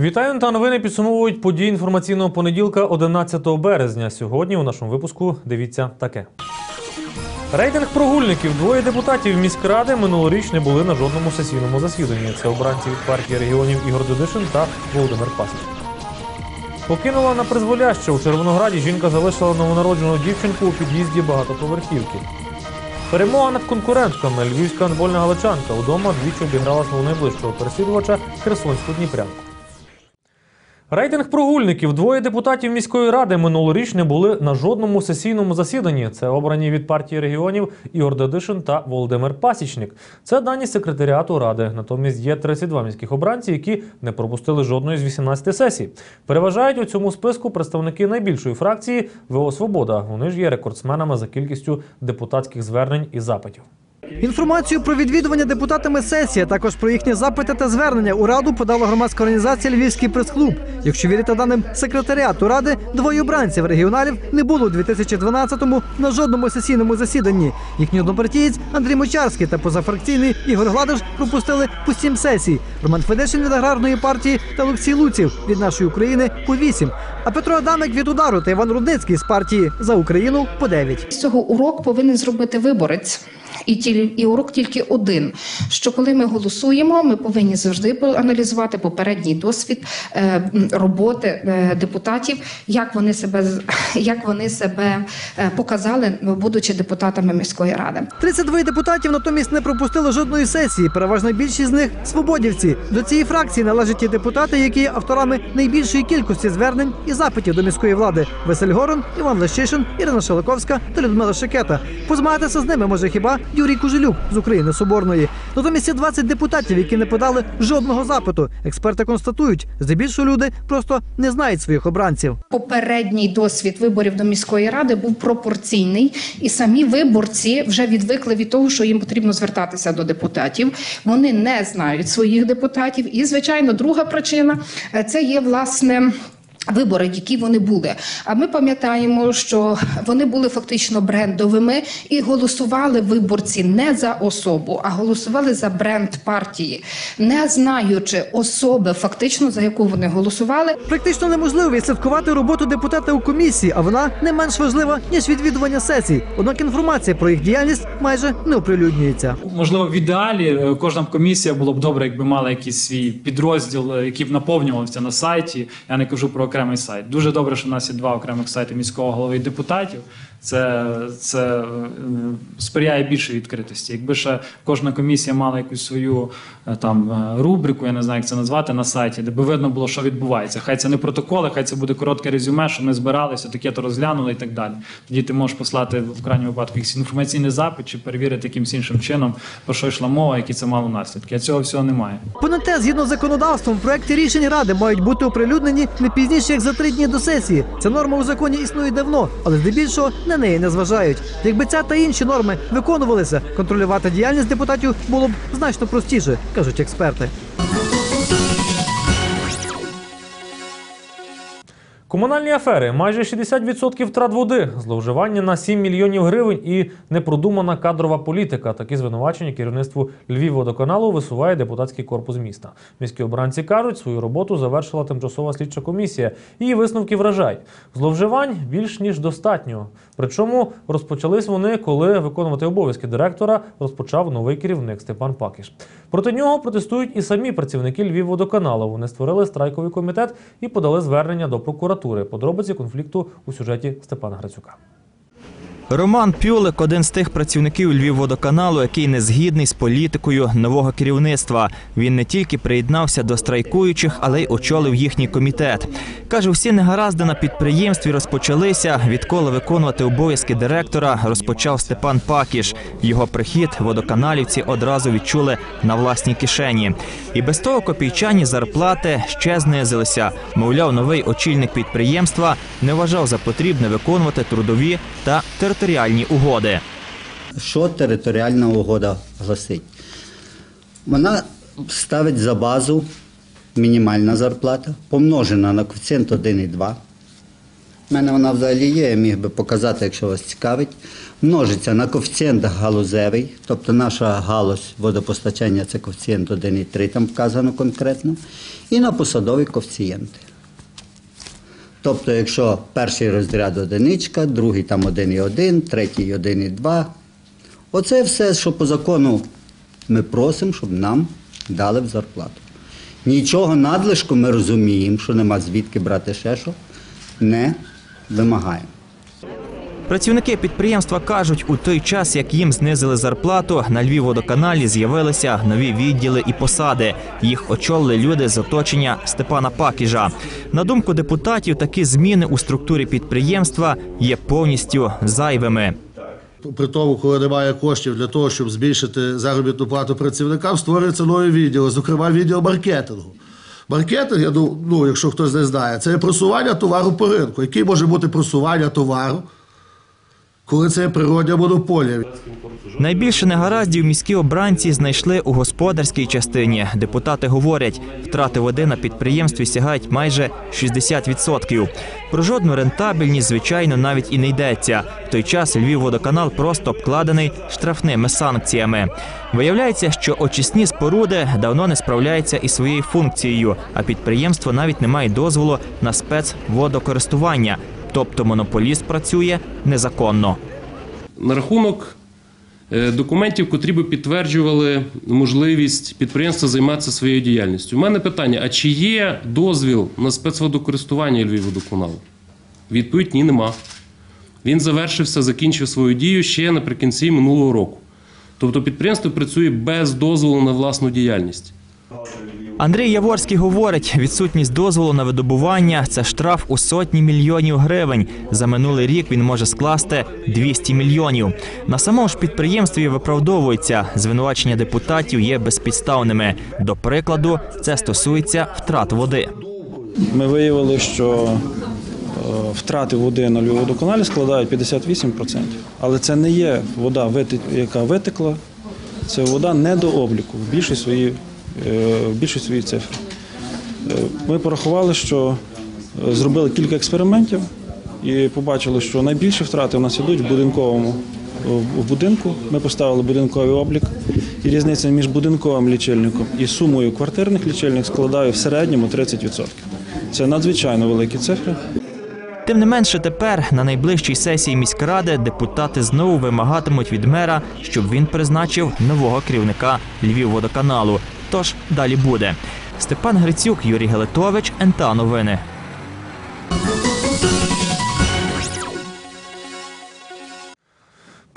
Вітаю та новини підсумовують події інформаційного понеділка 11 березня. Сьогодні у нашому випуску дивіться таке. Рейтинг прогульників. Двоє депутатів міськради минулоріч не були на жодному сесійному засіданні. Це обранці від партії регіонів Ігор Дедишин та Володимир Пасіч. Покинула на призволяще. У Червонограді жінка залишила новонароджену дівчинку у під'їзді багатоповерхівки. Перемога над конкурентками. Львівська гандбольна галичанка удома двічі обіграла свого найближчого переслідувача Херсонську Дніпрянку. Рейтинг прогульників. Двоє депутатів міської ради минулоріч не були на жодному сесійному засіданні. Це обрані від партії регіонів Ігор Дедишин та Володимир Пасічник. Це дані секретаріату ради. Натомість є 32 міських обранці, які не пропустили жодної з 18 сесій. Переважають у цьому списку представники найбільшої фракції ВО Свобода. Вони ж є рекордсменами за кількістю депутатських звернень і запитів. Інформацію про відвідування депутатами сесії, також про їхні запити та звернення у раду подала громадська організація Львівський прес-клуб. Якщо вірити даним секретаріату ради, двоє обранців регіоналів не було у 2012-му на жодному сесійному засіданні. Їхній однопартієць Андрій Мочарський та позафракційний Ігор Гладиш пропустили по сім сесій. Роман Федишин від аграрної партії та Олексій Луців від нашої України по вісім. А Петро Адамик від удару та Іван Рудницький з партії за Україну по дев'ять. З цього урок повинен зробити виборець. І тіль, і урок тільки один: що коли ми голосуємо, ми повинні завжди аналізувати попередній досвід е, роботи е, депутатів, як вони себе як вони себе е, показали, будучи депутатами міської ради. 32 депутатів натомість не пропустили жодної сесії. Переважна більшість з них свободівці. До цієї фракції належать ті депутати, які є авторами найбільшої кількості звернень і запитів до міської влади: Василь Горон, Іван Лещишин, Ірина Шелаковська та Людмила Шикета. Позмагатися з ними може хіба Юрій Кужелюк з України Соборної. Натомість є 20 депутатів, які не подали жодного запиту. Експерти констатують, здебільшого люди просто не знають своїх обранців. Попередній досвід виборів до міської ради був пропорційний, і самі виборці вже відвикли від того, що їм потрібно звертатися до депутатів. Вони не знають своїх депутатів. І, звичайно, друга причина е, це є власне. Вибори, які вони були. А ми пам'ятаємо, що вони були фактично брендовими і голосували виборці не за особу, а голосували за бренд партії, не знаючи особи, фактично за яку вони голосували. Практично неможливо відслідкувати роботу депутата у комісії, а вона не менш важлива ніж відвідування сесій. Однак інформація про їх діяльність майже не оприлюднюється. Можливо, в ідеалі е, кожна комісія було б добре, якби мала якийсь свій підрозділ, е, який б наповнювався на сайті. Я не кажу про окремий сайт. Дуже добре, що в нас є два окремих сайти міського голови і депутатів. Це, це е, сприяє більшій відкритості. Якби ще кожна комісія мала якусь свою е, там е, рубрику, я не знаю, як це назвати на сайті, де би видно було, що відбувається. Хай це не протоколи, хай це буде коротке резюме, що ми збиралися, таке то розглянули і так далі. Тоді ти можеш послати в крайньому випадку якийсь інформаційний запит чи перевірити якимось іншим чином, про що йшла мова, які це мало наслідки. А цього всього немає. Понад те, згідно з законодавством, в проекті рішень ради мають бути оприлюднені не пізніше як за три дні до сесії. Ця норма у законі існує давно, але здебільшого на неї не зважають. Якби ця та інші норми виконувалися, контролювати діяльність депутатів було б значно простіше, кажуть експерти. Комунальні афери, майже 60% втрат води, зловживання на 7 мільйонів гривень і непродумана кадрова політика. Такі звинувачення керівництву Львівводоканалу висуває депутатський корпус міста. Міські обранці кажуть, свою роботу завершила тимчасова слідча комісія. Її висновки вражають. Зловживань більш ніж достатньо. Причому розпочались вони, коли виконувати обов'язки директора розпочав новий керівник Степан Пакіш. Проти нього протестують і самі працівники Львівводоканалу. Вони створили страйковий комітет і подали звернення до прокуратури. Подробиці конфлікту у сюжеті Степана Грацюка. Роман Пюлик один з тих працівників Львівводоканалу, який не згідний з політикою нового керівництва. Він не тільки приєднався до страйкуючих, але й очолив їхній комітет. Каже, всі негаразди на підприємстві розпочалися, відколи виконувати обов'язки директора розпочав Степан Пакіш. Його прихід водоканалівці одразу відчули на власній кишені. І без того копійчані зарплати ще знизилися. Мовляв, новий очільник підприємства не вважав за потрібне виконувати трудові та територіальні угоди. Що територіальна угода гласить? Вона ставить за базу мінімальна зарплата, помножена на коефіцієнт 1,2. У мене вона взагалі є, я міг би показати, якщо вас цікавить. Множиться на коефіцієнт галузевий, тобто наша галузь водопостачання це коефіцієнт 1,3, там вказано конкретно, і на посадові коефіцієнти. Тобто, якщо перший розряд одиничка, другий там 1,1, третій 1,2. Оце все, що по закону ми просимо, щоб нам дали в зарплату. Нічого надлишку ми розуміємо, що нема звідки брати ще що, не вимагаємо. Працівники підприємства кажуть, у той час, як їм знизили зарплату, на Львівводоканалі з'явилися нові відділи і посади. Їх очолили люди з оточення Степана Пакіжа. На думку депутатів, такі зміни у структурі підприємства є повністю зайвими. При тому, коли немає коштів для того, щоб збільшити заробітну плату працівникам, створюються нові відділи, зокрема відділ маркетингу. Маркетинг, я ну, якщо хтось не знає, це є просування товару по ринку. Який може бути просування товару, коли це є природня монополія? Найбільше негараздів міські обранці знайшли у господарській частині. Депутати говорять, втрати води на підприємстві сягають майже 60%. Про жодну рентабельність, звичайно, навіть і не йдеться. В той час Львівводоканал просто обкладений штрафними санкціями. Виявляється, що очисні споруди давно не справляються із своєю функцією, а підприємство навіть не має дозволу на спецводокористування. Тобто монополіст працює незаконно. на рахунок е, документів, котрі би підтверджували можливість підприємства займатися своєю діяльністю. У мене питання: а чи є дозвіл на спецводокористування Львівводоканалу? Відповідь ні, нема. Він завершився, закінчив свою дію ще наприкінці минулого року. Тобто підприємство працює без дозволу на власну діяльність. Андрій Яворський говорить, відсутність дозволу на видобування це штраф у сотні мільйонів гривень. За минулий рік він може скласти 200 мільйонів. На самому ж підприємстві виправдовується. Звинувачення депутатів є безпідставними. До прикладу, це стосується втрат води. Ми виявили, що е, втрати води на Львівводоканалі складають 58%. Але це не є вода, яка витекла, це вода не до обліку в більшій своїй, в більшій своїй цифрі. Е, Ми порахували, що е, зробили кілька експериментів і побачили, що найбільші втрати у нас ідуть в будинковому в будинку. Ми поставили будинковий облік, і різниця між будинковим лічильником і сумою квартирних лічильників складає в середньому 30%. Це надзвичайно великі цифри. Тим не менше, тепер на найближчій сесії міськради депутати знову вимагатимуть від мера, щоб він призначив нового керівника Львівводоканалу. Тож далі буде. Степан Грицюк, Юрій Гелетович, НТА Новини.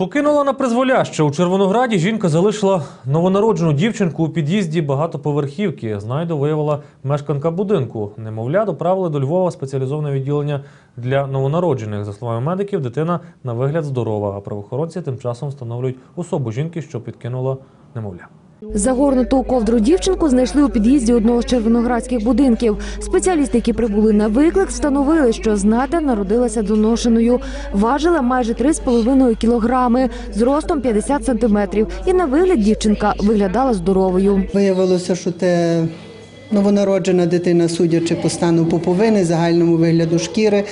Покинула на призволяще. У Червонограді жінка залишила новонароджену дівчинку у під'їзді багатоповерхівки. Знайду виявила мешканка будинку. Немовля доправили до Львова спеціалізоване відділення для новонароджених. За словами медиків, дитина на вигляд здорова. А правоохоронці тим часом встановлюють особу жінки, що підкинула немовля. Загорнуту у ковдру дівчинку знайшли у під'їзді одного з червоноградських будинків. Спеціалісти, які прибули на виклик, встановили, що знада народилася доношеною. Важила майже 3,5 кілограми, з ростом 50 сантиметрів. І на вигляд дівчинка виглядала здоровою. Виявилося, що те новонароджена дитина, судячи по стану пуповини, загальному вигляду шкіри,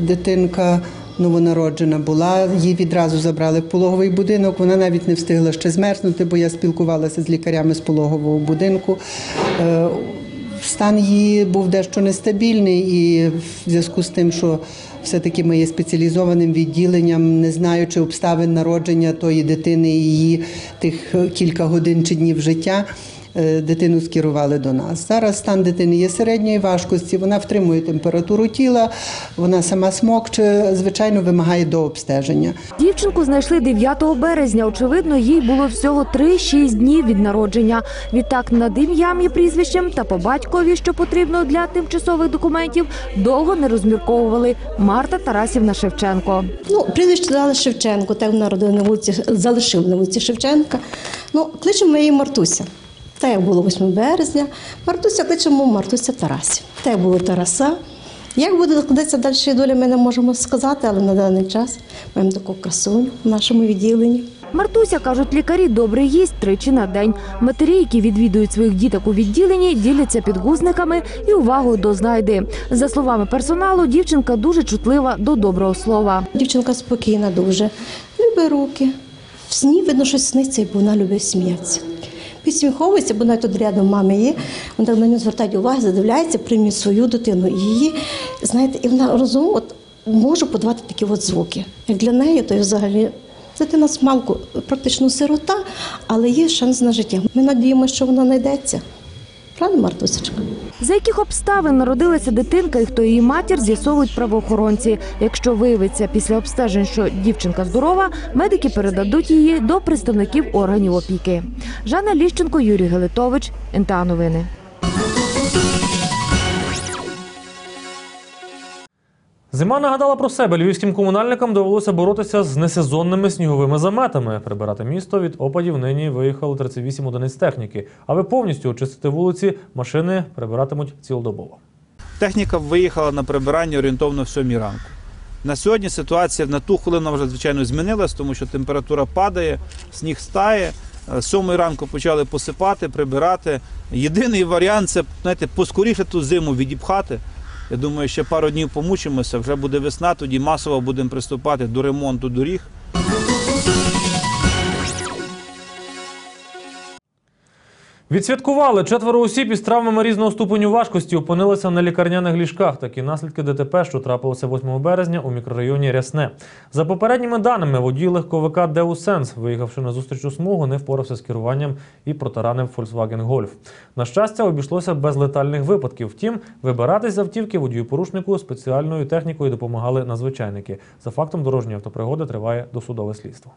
дитинка. Новонароджена була, її відразу забрали в пологовий будинок. Вона навіть не встигла ще змерзнути, бо я спілкувалася з лікарями з пологового будинку. Е, Стан її був дещо нестабільний, і в зв'язку з тим, що все-таки ми є спеціалізованим відділенням, не знаючи обставин народження тої дитини і її тих кілька годин чи днів життя. Е, Дитину скерували до нас. Зараз стан дитини є середньої важкості, вона втримує температуру тіла, вона сама смокче, звичайно, вимагає до обстеження. Дівчинку знайшли 9 березня. Очевидно, їй було всього 3-6 днів від народження. Відтак над ім'ям і прізвищем та по батькові, що потрібно для тимчасових документів, довго не розмірковували. Марта Тарасівна Шевченко. Ну, прізвище дали Шевченко, так народили на вулиці, залишили на вулиці Шевченка. Ну, кличемо її Мартуся. Так як було 8 березня. Мартуся кличемо Мартуся Тарасів. Так як було Тараса. Як буде складатися далі доля, ми не можемо сказати, але на даний час маємо таку красуню в нашому відділенні. Мартуся, кажуть лікарі, добре їсть тричі на день. Матері, які відвідують своїх діток у відділенні, діляться підгузниками і увагою до знайди. За словами персоналу, дівчинка дуже чутлива до доброго слова. Дівчинка спокійна дуже, любить руки. В сні видно, щось сниться, і вона любить сміятися. Підсміховується, бо навіть тут рядом мами є. Вона на нього звертає увагу, задивляється, приймі свою дитину. І її, знаєте, і вона розум от може подавати такі от звуки. Як для неї, то взагалі дитина смалку, практично сирота, але є шанс на життя. Ми надіємося, що вона знайдеться. Правда, Мартусечка? За яких обставин народилася дитинка і хто її матір, з'ясовують правоохоронці. Якщо виявиться після обстежень, що дівчинка здорова, медики передадуть її до представників органів опіки. Жанна Ліщенко, Юрій Галитович, НТА Новини. Зима нагадала про себе. Львівським комунальникам довелося боротися з несезонними сніговими заметами. Прибирати місто від опадів нині виїхало 38 одиниць техніки. Аби повністю очистити вулиці, машини прибиратимуть цілодобово. Техніка виїхала на прибирання орієнтовно в 7 ранку. На сьогодні ситуація на ту хвилину вже звичайно змінилась, тому що температура падає, сніг стає. Е, 7 ранку почали посипати, прибирати. Єдиний варіант це знаєте, поскоріше ту зиму відіпхати. Я думаю, ще пару днів помучимося, вже буде весна, тоді масово будемо приступати до ремонту доріг. Відсвяткували четверо осіб із травмами різного ступеню важкості опинилися на лікарняних ліжках. Такі наслідки ДТП, що трапилося 8 березня у мікрорайоні Рясне. За попередніми даними, водій легковика Деусенс, виїхавши на зустрічну смугу, не впорався з керуванням і протаранив Volkswagen Golf. На щастя, обійшлося без летальних випадків. Втім, вибиратись з автівки водію порушнику спеціальною технікою допомагали надзвичайники. За фактом дорожньої автопригоди триває досудове слідство.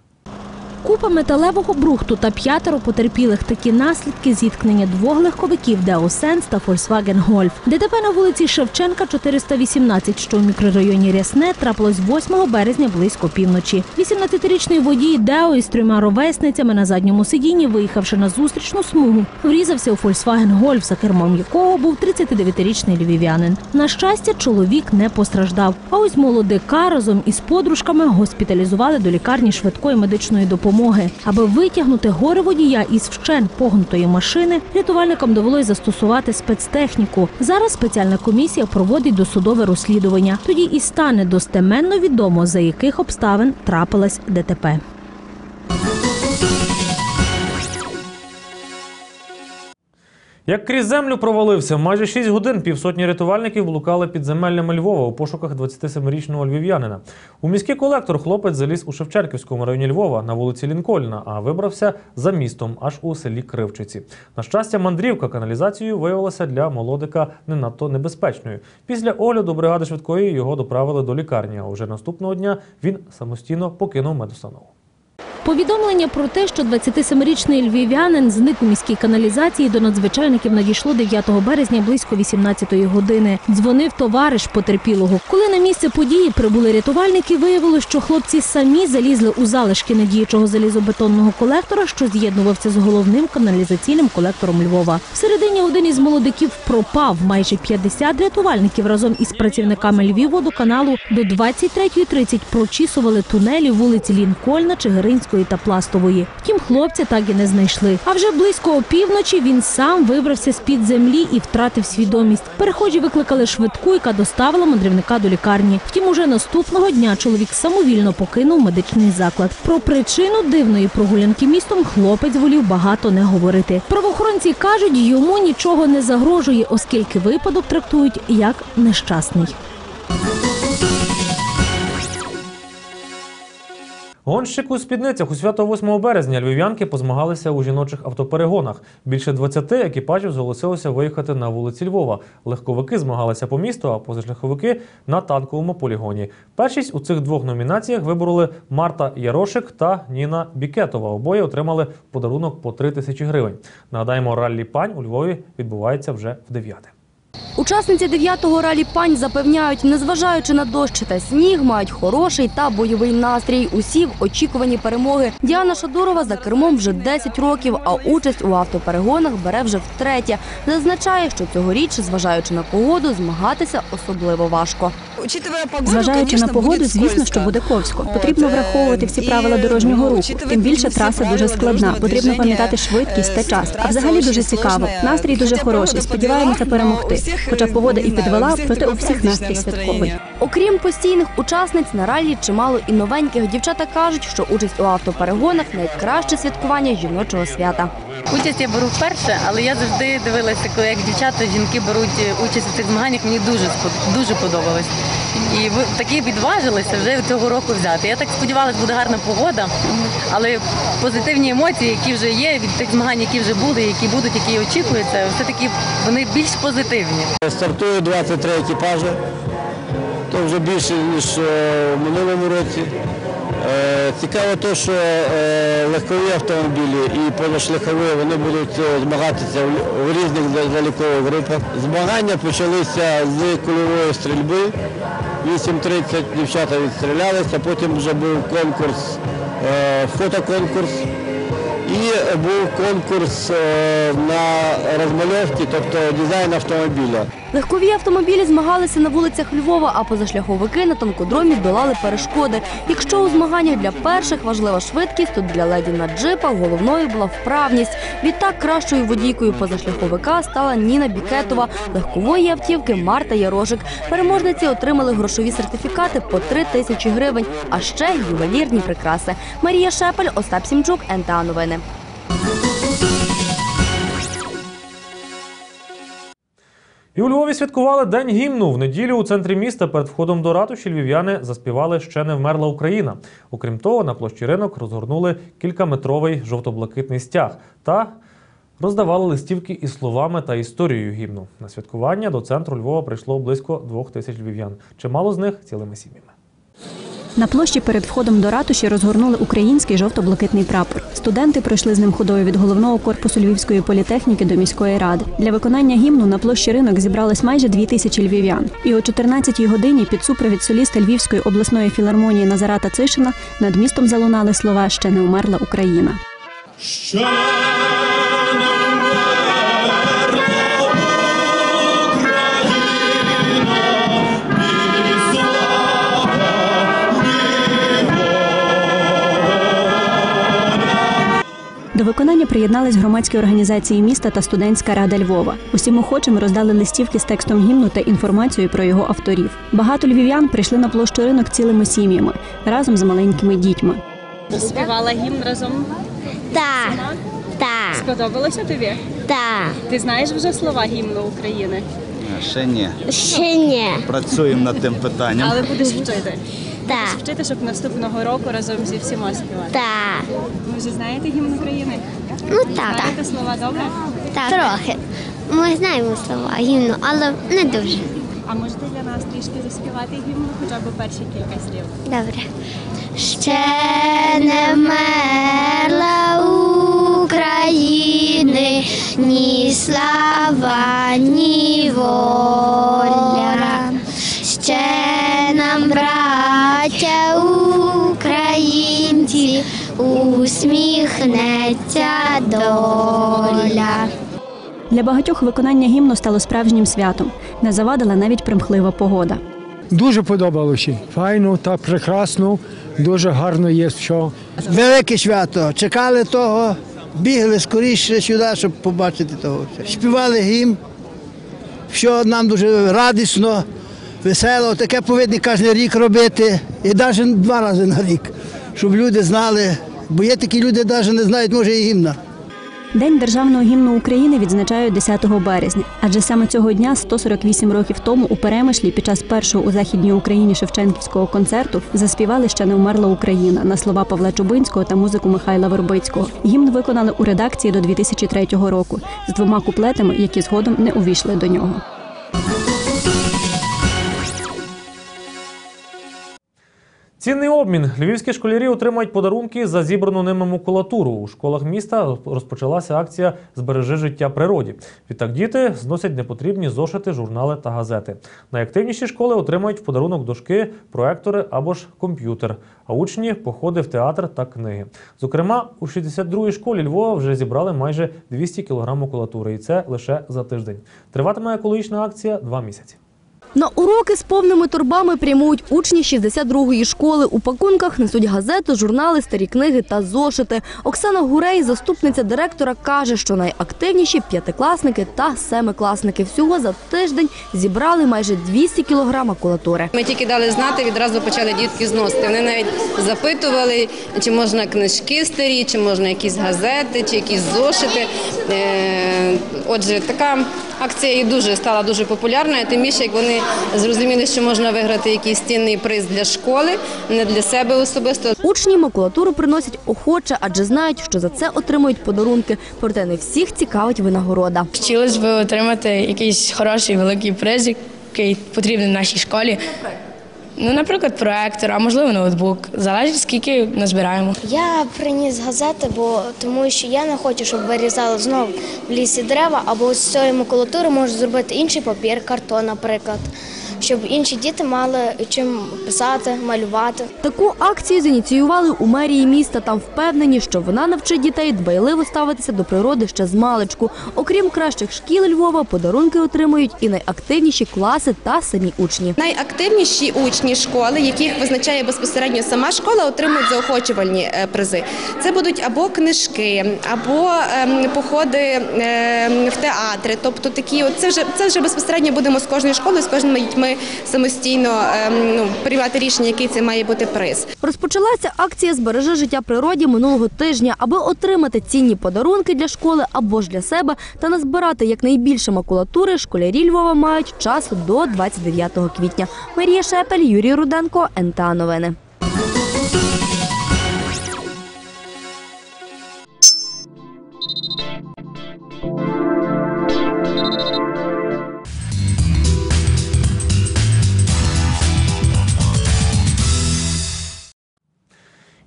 Купа металевого брухту та п'ятеро потерпілих такі наслідки зіткнення двох легковиків Sense та Volkswagen Golf. ДТП на вулиці Шевченка 418, що в мікрорайоні Рясне, трапилось 8 березня близько півночі. 18-річний водій Део із трьома ровесницями на задньому сидінні, виїхавши на зустрічну смугу, врізався у Volkswagen Golf, за кермом якого був 39-річний львів'янин. На щастя, чоловік не постраждав. А ось молодика разом із подружками госпіталізували до лікарні швидкої медичної допомоги. Аби витягнути горе водія із вщен погнутої машини, рятувальникам довелось застосувати спецтехніку. Зараз спеціальна комісія проводить досудове розслідування. Тоді і стане достеменно відомо, за яких обставин трапилась ДТП. Як крізь землю провалився, майже 6 годин півсотні рятувальників блукали під земельнями Львова у пошуках 27-річного львів'янина. У міський колектор хлопець заліз у Шевчерківському районі Львова на вулиці Лінкольна, а вибрався за містом аж у селі Кривчиці. На щастя, мандрівка каналізацією виявилася для молодика не надто небезпечною. Після огляду бригади швидкої його доправили до лікарні. А вже наступного дня він самостійно покинув медустанову. Повідомлення про те, що 27-річний львів'янин зник у міській каналізації до надзвичайників надійшло 9 березня близько 18-ї години. Дзвонив товариш потерпілого. Коли на місце події прибули рятувальники, виявилось, що хлопці самі залізли у залишки недіючого залізобетонного колектора, що з'єднувався з головним каналізаційним колектором Львова. Всередині один із молодиків пропав. Майже 50 рятувальників разом із працівниками Львівводоканалу до 23.30 прочісували тунелі вулиці Лінкольна, Чигиринської та Пластової. Втім, хлопця так і не знайшли. А вже близько опівночі він сам вибрався з під землі і втратив свідомість. Перехожі викликали швидку, яка доставила мандрівника до лікарні. Втім, уже наступного дня чоловік самовільно покинув медичний заклад. Про причину дивної прогулянки містом хлопець волів багато не говорити. Правоохоронці кажуть, йому нічого не загрожує, оскільки випадок трактують як нещасний. Гонщик у спідницях у свято 8 березня львів'янки позмагалися у жіночих автоперегонах. Більше 20 екіпажів зголосилося виїхати на вулиці Львова. Легковики змагалися по місту, а позашляховики на танковому полігоні. Першість у цих двох номінаціях вибороли Марта Ярошик та Ніна Бікетова. Обоє отримали подарунок по 3 тисячі гривень. Нагадаємо, раллі пань у Львові відбувається вже в дев'яте. Учасниці 9-го ралі пань запевняють, незважаючи на дощ та сніг, мають хороший та бойовий настрій. Усі в очікуванні перемоги. Діана Шадурова за кермом вже 10 років, а участь у автоперегонах бере вже втретє. Зазначає, що цьогоріч, зважаючи на погоду, змагатися особливо важко. Зважаючи на погоду, звісно, що буде ковсько. Потрібно враховувати всі правила дорожнього руху. Тим більше траса дуже складна. Потрібно пам'ятати швидкість та час. А взагалі дуже цікаво. Настрій дуже хороший. Сподіваємося перемогти. Хоча погода і підвела, проте у всіх настрій святковий. Окрім постійних учасниць на ралі чимало і новеньких. Дівчата кажуть, що участь у автоперегонах найкраще святкування жіночого свята. Участь я беру вперше, але я завжди дивилася, коли як дівчата, жінки беруть е, участь у цих змаганнях. Мені дуже дуже подобалось. І ви таки відважилися вже цього року взяти. Я так сподівалася, буде гарна погода, але позитивні емоції, які вже є від тих змагань, які вже були, які будуть, які очікуються, все таки вони більш позитивні. Стартує 23 екіпажі, то вже більше, ніж е, в минулому році. Е, Цікаво те, що е, легкові автомобілі і позашляхові вони будуть змагатися в різних залікових групах. Змагання почалися з кульової стрільби. 8.30 дівчата відстрілялися, потім вже був конкурс, е, фотоконкурс. І був конкурс е, на розмальовки, тобто дизайн автомобіля. Легкові автомобілі змагалися на вулицях Львова, а позашляховики на танкодромі долали перешкоди. Якщо у змаганнях для перших важлива швидкість, то для леді на джипах головною була вправність. Відтак кращою водійкою позашляховика стала Ніна Бікетова, легкової автівки Марта Ярошик. Переможниці отримали грошові сертифікати по 3 тисячі гривень, а ще ювелірні прикраси. Марія Шепель, Остап Сімчук, НТА Новини. І у Львові святкували День гімну. В неділю у центрі міста перед входом до ратуші львів'яни заспівали Ще не вмерла Україна. Окрім того, на площі ринок розгорнули кількаметровий жовто-блакитний стяг та роздавали листівки із словами та історією гімну. На святкування до центру Львова прийшло близько двох тисяч львів'ян. Чимало з них цілими сім'ями. На площі перед входом до ратуші розгорнули український жовто-блакитний прапор. Студенти пройшли з ним ходою від головного корпусу Львівської політехніки до міської ради. Для виконання гімну на площі ринок зібралось майже дві тисячі львів'ян. І о 14-й годині під супровід соліста Львівської обласної філармонії Назарата Цишина над містом залунали слова Ще не вмерла Україна. До виконання приєднались громадські організації міста та студентська рада Львова. Усім охочим роздали листівки з текстом гімну та інформацією про його авторів. Багато львів'ян прийшли на площу ринок цілими сім'ями разом з маленькими дітьми. Співала гімн разом? Так. Так. Сподобалося тобі? Так. Ти знаєш вже слова гімну України? Ще ні. Ще ні. Працюємо над тим питанням. Але будеш вчити. Так. Будеш вчити, щоб наступного року разом зі всіма співати. Так. Ви вже знаєте гімн України? Ну так. Знаєте слова добре? Так. Трохи. Ми знаємо слова гімну, але не дуже. А можете для нас трішки заспівати гімн, хоча б перші кілька слів? Добре. Ще не вмерла України, ні слава, ні воля. Ще нам, браття українці, усміхнеться доля. Для багатьох виконання гімну стало справжнім святом. Не завадила навіть примхлива погода. Дуже подобалося. Файно, так прекрасно, дуже гарно є все. Велике свято. Чекали того, бігли скоріше сюди, щоб побачити того. Співали гімн. Що нам дуже радісно, весело. Таке повинні кожен рік робити. І навіть два рази на рік, щоб люди знали. Бо є такі люди, навіть не знають, може, і гімна. День державного гімну України відзначають 10 березня, адже саме цього дня, 148 років тому, у Перемишлі під час першого у західній Україні Шевченківського концерту заспівали ще не вмерла Україна на слова Павла Чубинського та музику Михайла Вербицького. Гімн виконали у редакції до 2003 року з двома куплетами, які згодом не увійшли до нього. Цінний обмін. Львівські школярі отримають подарунки за зібрану ними макулатуру. У школах міста розпочалася акція Збережи життя природі. Відтак діти зносять непотрібні зошити, журнали та газети. Найактивніші школи отримають в подарунок дошки, проектори або ж комп'ютер. А учні походи в театр та книги. Зокрема, у 62-й школі Львова вже зібрали майже 200 кг макулатури, і це лише за тиждень. Триватиме екологічна акція два місяці. На уроки з повними торбами прямують учні 62-ї школи. У пакунках несуть газети, журнали, старі книги та зошити. Оксана Гурей, заступниця директора, каже, що найактивніші п'ятикласники та семикласники всього за тиждень зібрали майже 200 кілограм макулатури. Ми тільки дали знати, відразу почали дітки зносити. Вони навіть запитували, чи можна книжки старі, чи можна якісь газети, чи якісь зошити. Е, Отже, така акція і дуже стала дуже популярною, тим більше, як вони зрозуміли, що можна виграти якийсь цінний приз для школи, не для себе особисто. Учні макулатуру приносять охоче, адже знають, що за це отримують подарунки. Проте не всіх цікавить винагорода. Хотілося б отримати якийсь хороший великий приз, який потрібен нашій школі. Ну, наприклад, проектор, а можливо ноутбук. Залежить, скільки назбираємо. Я приніс газети, бо тому що я не хочу, щоб вирізали знову в лісі дерева, або з цієї макулатури можуть зробити інший папір, картон, наприклад, щоб інші діти мали чим писати, малювати. Таку акцію зініціювали у мерії міста. Там впевнені, що вона навчить дітей дбайливо ставитися до природи ще з маличку. Окрім кращих шкіл Львова, подарунки отримують і найактивніші класи та самі учні. Найактивніші учні школи, яких визначає безпосередньо сама школа, отримують заохочувальні е, призи. Це будуть або книжки, або ем, походи ем, в театри. Тобто такі, от це вже це вже безпосередньо будемо з кожною школою, з кожними дітьми самостійно ем, ну, приймати рішення, який це має бути приз. Розпочалася акція Збережи життя природі минулого тижня, аби отримати цінні подарунки для школи або ж для себе та назбирати якнайбільше макулатури. Школярі Львова мають час до 29 квітня. Марія Шепель, Юрій Руденко, НТА Новини.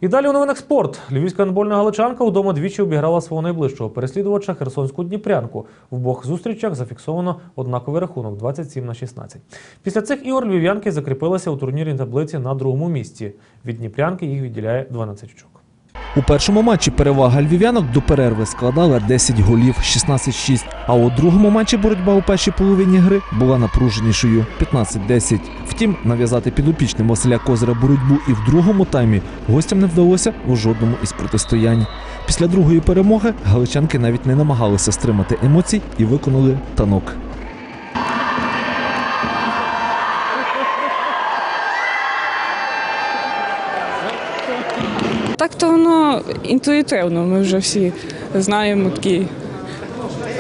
І далі у новинах спорт. Львівська анбольна галичанка удома двічі обіграла свого найближчого переслідувача Херсонську Дніпрянку. В обох зустрічах зафіксовано однаковий рахунок 27 на 16. Після цих ігор львів'янки закріпилися у турнірній таблиці на другому місці. Від Дніпрянки їх відділяє 12 очок. У першому матчі перевага львів'янок до перерви складала 10 голів 16-6, а у другому матчі боротьба у першій половині гри була напруженішою 15-10. Втім, нав'язати підопічним Василя Козира боротьбу і в другому таймі гостям не вдалося у жодному із протистоянь. Після другої перемоги галичанки навіть не намагалися стримати емоцій і виконали танок. Так то воно інтуїтивно. Ми вже всі знаємо такі.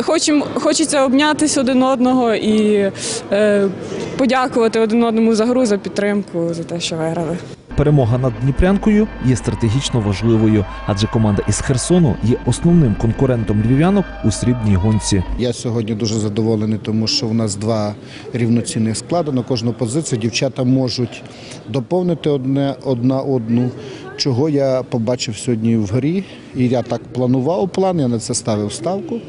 Хочемо, хочеться обнятися один одного і е, подякувати один одному за гру, за підтримку, за те, що виграли. Перемога над Дніпрянкою є стратегічно важливою, адже команда із Херсону є основним конкурентом львів'янок у срібній гонці. Я сьогодні дуже задоволений, тому що у нас два рівноцінних склади на кожну позицію. Дівчата можуть доповнити одне одна одну. Чого я побачив сьогодні в грі, і я так планував план, я на це ставив ставку.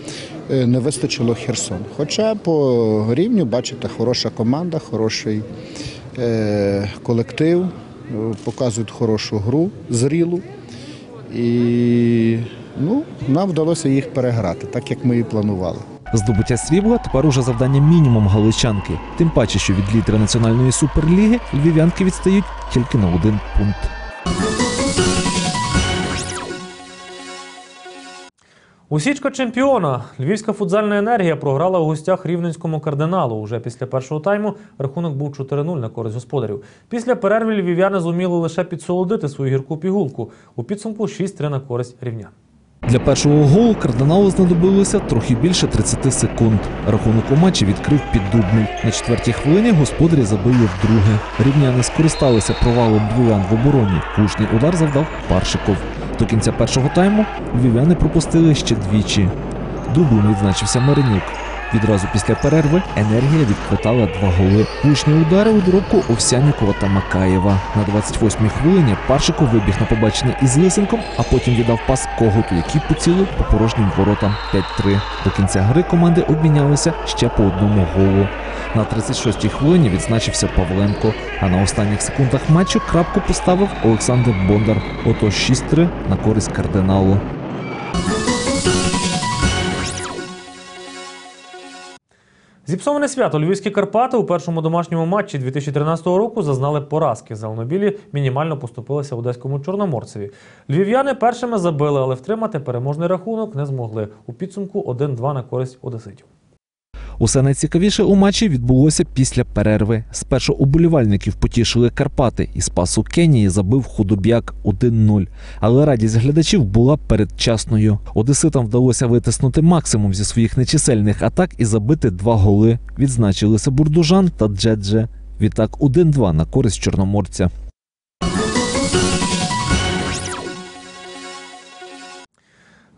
Е, Не вистачило Херсон. Хоча по рівню, бачите, хороша команда, хороший е, колектив, е, показують хорошу гру, зрілу. І ну, нам вдалося їх переграти, так як ми і планували. Здобуття срібла тепер уже завдання мінімум галичанки. Тим паче, що від лідера національної суперліги львів'янки відстають тільки на один пункт. Усічка чемпіона. Львівська футзальна енергія програла у гостях рівненському кардиналу. Уже після першого тайму рахунок був 4-0 на користь господарів. Після перерви львів'яни зуміли лише підсолодити свою гірку пігулку. У підсумку 6-3 на користь рівнян. Для першого голу кардиналу знадобилося трохи більше 30 секунд. Рахунок у матчі відкрив піддубний. На четвертій хвилині господарі забили вдруге. Рівняни скористалися провалом львів'ян в обороні. Влучний удар завдав Паршиков. До кінця першого тайму львів'яни пропустили ще двічі. Дублем відзначився Маринюк. Відразу після перерви енергія відквитала два голи. Влучні удари у доробку Овсянікова та Макаєва. На 28-й хвилині Паршиков вибіг на побачення із Лисенком, а потім віддав пас Когуту, який поцілив по порожнім воротам 5-3. До кінця гри команди обмінялися ще по одному голу. На 36-й хвилині відзначився Павленко, а на останніх секундах матчу крапку поставив Олександр Бондар. Отож 6-3 на користь кардиналу. Зіпсоване свято Львівські Карпати у першому домашньому матчі 2013 року зазнали поразки. Зеленобілі мінімально поступилися одеському чорноморцеві. Львів'яни першими забили, але втримати переможний рахунок не змогли. У підсумку 1-2 на користь одеситів. Усе найцікавіше у матчі відбулося після перерви. Спершу уболівальників потішили Карпати, і спасу Кенії забив худоб'як 1-0. Але радість глядачів була передчасною. Одеситам вдалося витиснути максимум зі своїх нечисельних атак і забити два голи. Відзначилися Бурдужан та Джедже. Відтак 1-2 на користь чорноморця.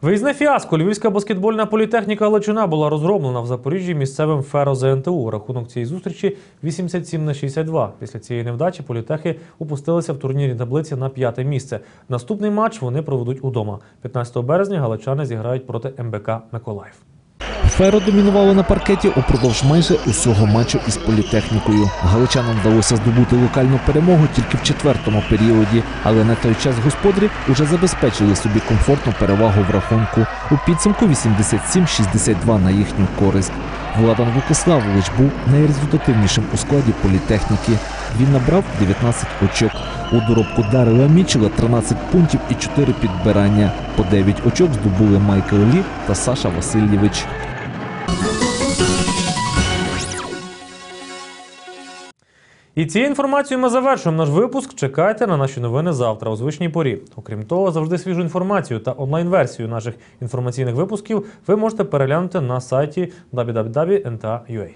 Виїзне фіаско. Львівська баскетбольна політехніка Лачина була розгромлена в Запоріжжі місцевим феро ЗНТУ. Рахунок цієї зустрічі 87 на 62. Після цієї невдачі політехи опустилися в турнірі таблиці на п'яте місце. Наступний матч вони проведуть удома. 15 березня галичани зіграють проти МБК Миколаїв. Феро домінувало на паркеті упродовж майже усього матчу із політехнікою. Галичанам вдалося здобути локальну перемогу тільки в четвертому періоді, але на той час господарі уже забезпечили собі комфортну перевагу в рахунку. У підсумку 87-62 на їхню користь. Владан Вукиславович був найрезультативнішим у складі політехніки. Він набрав 19 очок. У доробку Дарила Мічела 13 пунктів і 4 підбирання. По 9 очок здобули Майкл Лі та Саша Васильєвич. І цією інформацією ми завершуємо наш випуск. Чекайте на наші новини завтра у звичній порі. Окрім того, завжди свіжу інформацію та онлайн-версію наших інформаційних випусків ви можете переглянути на сайті www.nta.ua.